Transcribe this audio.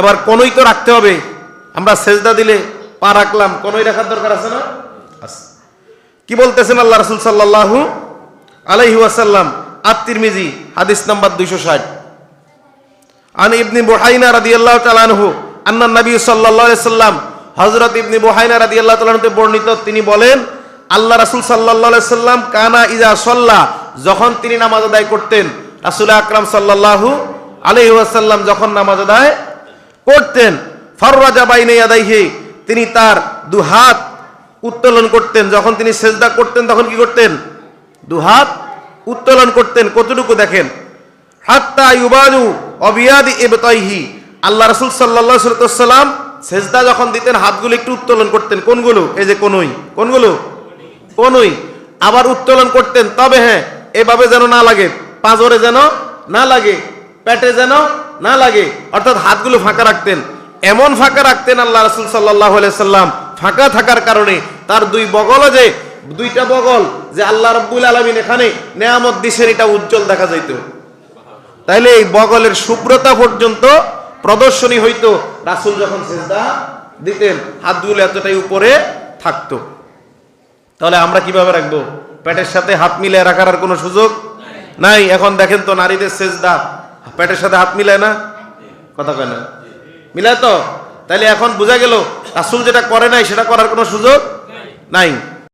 এবার কোনোই তো রাখতে হবে? আমরা সেজদা দিলে পা রাখলাম, কোনোই রাখার দরকার আছে না? কি বলতেছেন আল্লাহ রসুল সাল্লাল্লাহু আলাইহি ওয়াসাল্লাম? আত-তিরমিজি, হাদিস নাম্বার দুইশো ষাট। আন ইবনি বুহাইনা রাদিয়াল্লাহু তাআলা আনহু, আন্না নবী সাল্লাম হযরত ইবনি বুহাইনা রাদিয়াল্লাহু তাআলা আনহু বর্ণিত, তিনি বলেন, আল্লাহ রাসূল আলাইহি সাল্লাম কানা ইজা সাল্লা, যখন তিনি নামাজ আদায় করতেন, রাসূল আকরাম আলাইহি ওয়াসাল্লাম যখন নামাজ আদায় করতেন ফাররাজা বাইনা ইয়াদাইহি, তিনি তার দু হাত উত্তোলন করতেন। যখন তিনি সেজদা করতেন, তখন কি করতেন? দু হাত উত্তোলন করতেন। কতটুকু দেখেন? হাত্তা ইউবানু অবিয়াদি এবতাইহি আল্লাহ রাসূল আলাইহি সাল্লাম সেজদা যখন দিতেন, হাতগুলো একটু উত্তোলন করতেন। কোনগুলো? এই যে কোনই। কোনগুলো? কোনই। আবার উত্তোলন করতেন। তবে হ্যাঁ এভাবে যেন না লাগে, পাঁজরে যেন না লাগে, পেটে যেন না লাগে। অর্থাৎ হাতগুলো ফাঁকা রাখতেন। এমন ফাঁকা রাখতেন আল্লাহ রাসূল আলাইহি সাল্লাম, ফাঁকা থাকার কারণে তার দুই বগলে যে, দুইটা বগল যে আল্লাহ রাব্বুল আলামিন এখানে নেয়ামত দিছেন, এটা উজ্জ্বল দেখা যাইত। তাইলে এই বগলের শুভ্রতা পর্যন্ত প্রদর্শনী হইতো। রাসুল যখন সেজদা দিতেন, হাতগুলো এতটাই উপরে থাকতো। তাহলে আমরা কীভাবে রাখব? পেটের সাথে হাত মিলিয়ে রাখার কোনো সুযোগ নাই। এখন দেখেন তো নারীদের সেজদা পেটের সাথে হাত মিলায় না? কথা কয় না। মিলায় তো? তাইলে এখন বোঝা গেল রাসুল যেটা করে নাই, সেটা করার কোনো সুযোগ নাই।